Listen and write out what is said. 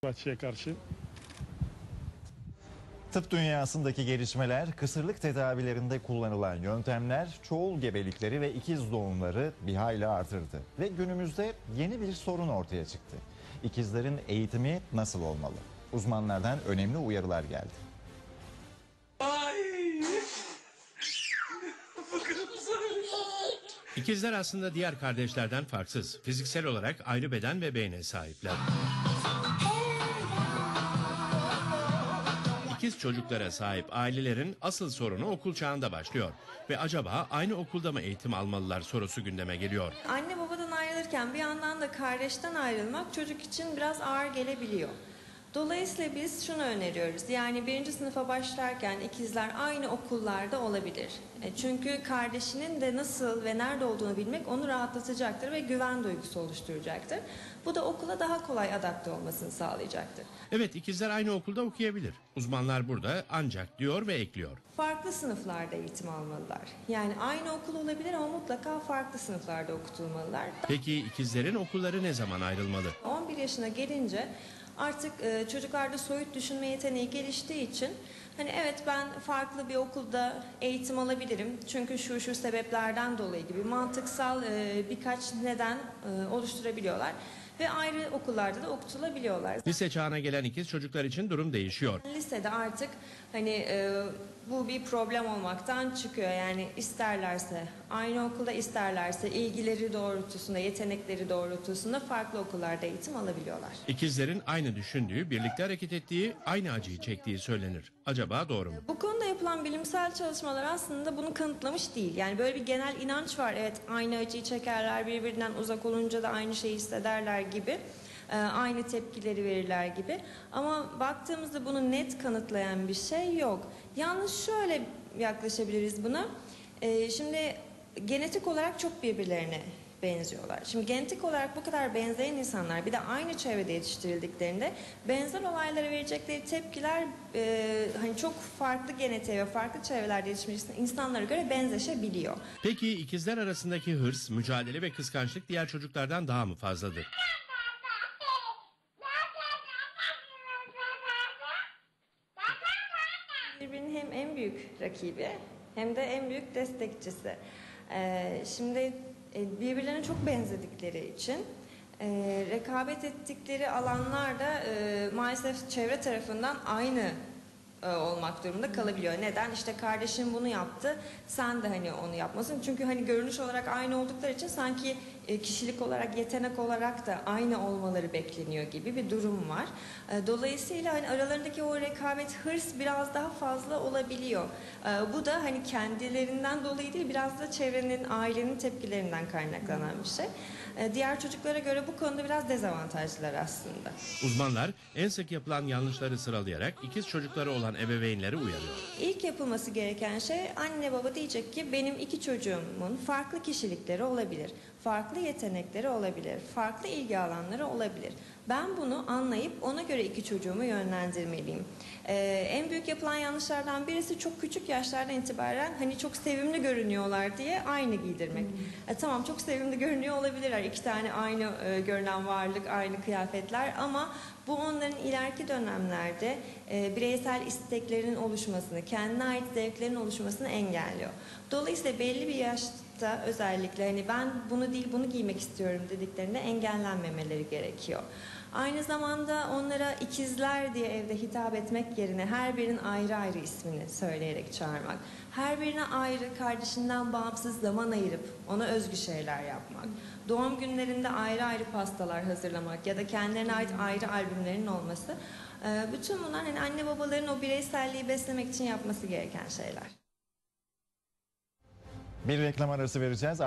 Fenerbahçe'ye karşı. Tıp dünyasındaki gelişmeler, kısırlık tedavilerinde kullanılan yöntemler çoğul gebelikleri ve ikiz doğumları bir hayli artırdı. Ve günümüzde yeni bir sorun ortaya çıktı. İkizlerin eğitimi nasıl olmalı? Uzmanlardan önemli uyarılar geldi. İkizler aslında diğer kardeşlerden farksız. Fiziksel olarak ayrı beden ve beyne sahipler. İkiz çocuklara sahip ailelerin asıl sorunu okul çağında başlıyor. Ve acaba aynı okulda mı eğitim almalılar sorusu gündeme geliyor. Anne babadan ayrılırken bir yandan da kardeşten ayrılmak çocuk için biraz ağır gelebiliyor. Dolayısıyla biz şunu öneriyoruz. Yani birinci sınıfa başlarken ikizler aynı okullarda olabilir. E, Çünkü kardeşinin de nasıl ve nerede olduğunu bilmek onu rahatlatacaktır ve güven duygusu oluşturacaktır. Bu da okula daha kolay adapte olmasını sağlayacaktır. Evet ikizler aynı okulda okuyabilir. Uzmanlar burada ancak diyor ve ekliyor. Farklı sınıflarda eğitim almalılar. Yani aynı okul olabilir ama mutlaka farklı sınıflarda okutulmalılar. Peki ikizlerin okulları ne zaman ayrılmalı? 11 yaşına gelince artık e, çocuklarda soyut düşünme yeteneği geliştiği için hani evet ben farklı bir okulda eğitim alabilirim. Çünkü şu şu sebeplerden dolayı gibi mantıksal e, birkaç neden e, oluşturabiliyorlar ve ayrı okullarda da okutulabiliyorlar. Lise çağına gelen ikiz çocuklar için durum değişiyor. Lisede artık hani e, bu bir problem olmaktan çıkıyor. Yani isterlerse aynı okulda isterlerse ilgileri doğrultusunda, yetenekleri doğrultusunda farklı okullarda eğitim alabiliyorlar. İkizlerin aynı düşündüğü, birlikte hareket ettiği, aynı acıyı çektiği söylenir. Acaba doğru mu? Bu konuda yapılan bilimsel çalışmalar aslında bunu kanıtlamış değil. Yani böyle bir genel inanç var. Evet aynı acıyı çekerler, birbirinden uzak olunca da aynı şeyi hissederler gibi. Ee, aynı tepkileri verirler gibi. Ama baktığımızda bunu net kanıtlayan bir şey yok. Yalnız şöyle yaklaşabiliriz buna. Ee, şimdi genetik olarak çok birbirlerine benziyorlar. Şimdi genetik olarak bu kadar benzeyen insanlar bir de aynı çevrede yetiştirildiklerinde benzer olaylara verecekleri tepkiler e, hani çok farklı genetiğe ve farklı çevrelerde yetişmiş insanlara göre benzeşebiliyor. Peki ikizler arasındaki hırs, mücadele ve kıskançlık diğer çocuklardan daha mı fazladır? Birbirinin hem en büyük rakibi hem de en büyük destekçisi. Ee, şimdi e, birbirlerine çok benzedikleri için e, rekabet ettikleri alanlarda e, maalesef çevre tarafından aynı e, olmak durumunda kalabiliyor. Neden? İşte kardeşin bunu yaptı, sen de hani onu yapmasın. Çünkü hani görünüş olarak aynı oldukları için sanki e, kişilik olarak, yetenek olarak da aynı olmaları bekleniyor gibi bir durum var. E, Dolayısıyla hani aralarındaki o rekabet, hırs biraz daha fazla olabiliyor. Bu da hani kendilerinden dolayı değil, biraz da çevrenin, ailenin tepkilerinden kaynaklanan bir şey. Diğer çocuklara göre bu konuda biraz dezavantajlılar aslında. Uzmanlar en sık yapılan yanlışları sıralayarak ikiz çocukları olan ebeveynleri uyarıyor. İlk yapılması gereken şey anne baba diyecek ki benim iki çocuğumun farklı kişilikleri olabilir, farklı yetenekleri olabilir, farklı ilgi alanları olabilir. Ben bunu anlayıp ona göre iki çocuğumu yönlendirmeliyim. Ee, en büyük yapılan yanlışlardan birisi çok küçük yaşlardan itibaren hani çok sevimli görünüyorlar diye aynı giydirmek. E, tamam çok sevimli görünüyor olabilirler. iki tane aynı e, görünen varlık, aynı kıyafetler ama bu onların ileriki dönemlerde e, bireysel isteklerinin oluşmasını, kendine ait zevklerin oluşmasını engelliyor. Dolayısıyla belli bir yaşta özellikle hani ben bunu değil bunu giymek istiyorum dediklerinde engellenmemeleri gerekiyor. Aynı zamanda onlara ikizler diye evde hitap etmek yerine her birinin ayrı ayrı ismini söyleyerek çağırmak. Her birine ayrı kardeşinden bağımsız zaman ayırıp ona özgü şeyler yapmak. Doğum günlerinde ayrı ayrı pastalar hazırlamak ya da kendilerine ait ayrı albümlerin olması. Bütün bunlar hani anne babaların o bireyselliği beslemek için yapması gereken şeyler. Bir reklam arası vereceğiz.